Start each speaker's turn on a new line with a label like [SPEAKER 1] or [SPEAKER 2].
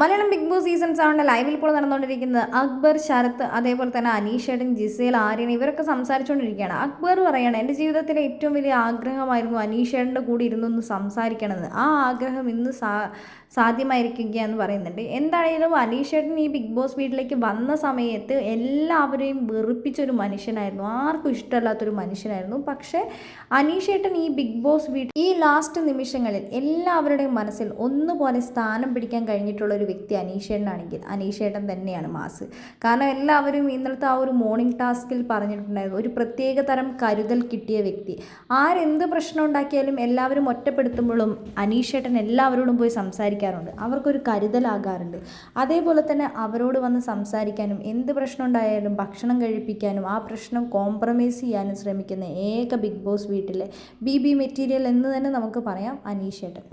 [SPEAKER 1] Malayalam big Boss season സെവന്റെ ലൈവിൽ ഇപ്പോൾ നടന്നുകൊണ്ടിരിക്കുന്നത് അക്ബർ ശരത്ത് അതേപോലെ തന്നെ അനീഷേട്ടൻ ജിസേൽ ആര്യൻ ഇവരൊക്കെ സംസാരിച്ചുകൊണ്ടിരിക്കുകയാണ്. അക്ബർ പറയുകയാണ് എന്റെ ജീവിതത്തിലെ ഏറ്റവും വലിയ ആഗ്രഹമായിരുന്നു അനീഷേട്ടന്റെ കൂടെ ഇരുന്നൊന്ന് സംസാരിക്കണമെന്ന്. ആ ആഗ്രഹം ഇന്ന് സാ സാധ്യമായിരിക്കുകയെന്ന് പറയുന്നുണ്ട്. എന്തായാലും അനീഷേട്ടൻ ഈ ബിഗ് ബോസ് വീട്ടിലേക്ക് വന്ന സമയത്ത് എല്ലാവരെയും വെറുപ്പിച്ചൊരു മനുഷ്യനായിരുന്നു. ആർക്കും ഇഷ്ടമല്ലാത്തൊരു മനുഷ്യനായിരുന്നു. പക്ഷേ അനീഷേട്ടൻ ഈ ബിഗ് ബോസ് വീട്ടിൽ ഈ ലാസ്റ്റ് നിമിഷങ്ങളിൽ എല്ലാവരുടെയും മനസ്സിൽ ഒന്നുപോലെ സ്ഥാനം പിടിക്കാൻ കഴിഞ്ഞിട്ടുള്ള ഒരു വ്യക്തി അനീഷേട്ടനാണെങ്കിൽ അനീഷേട്ടൻ തന്നെയാണ് മാസ്. കാരണം എല്ലാവരും ഇന്നലത്തെ ആ ഒരു മോർണിംഗ് ടാസ്കിൽ പറഞ്ഞിട്ടുണ്ടായിരുന്നു ഒരു പ്രത്യേക തരം കരുതൽ കിട്ടിയ വ്യക്തി. ആരെന്ത് പ്രശ്നം ഉണ്ടാക്കിയാലും എല്ലാവരും ഒറ്റപ്പെടുത്തുമ്പോഴും അനീഷേട്ടൻ എല്ലാവരോടും പോയി സംസാരിക്കാറുണ്ട്. അവർക്കൊരു കരുതലാകാറുണ്ട്. അതേപോലെ തന്നെ അവരോട് വന്ന് സംസാരിക്കാനും എന്ത് പ്രശ്നം ഉണ്ടായാലും ഭക്ഷണം കഴിപ്പിക്കാനും ആ പ്രശ്നം കോംപ്രമൈസ് ചെയ്യാനും ശ്രമിക്കുന്ന ഏക ബിഗ് ബോസ് വീട്ടിലെ ബി ബി മെറ്റീരിയൽ എന്ന് തന്നെ നമുക്ക് പറയാം അനീഷേട്ടൻ.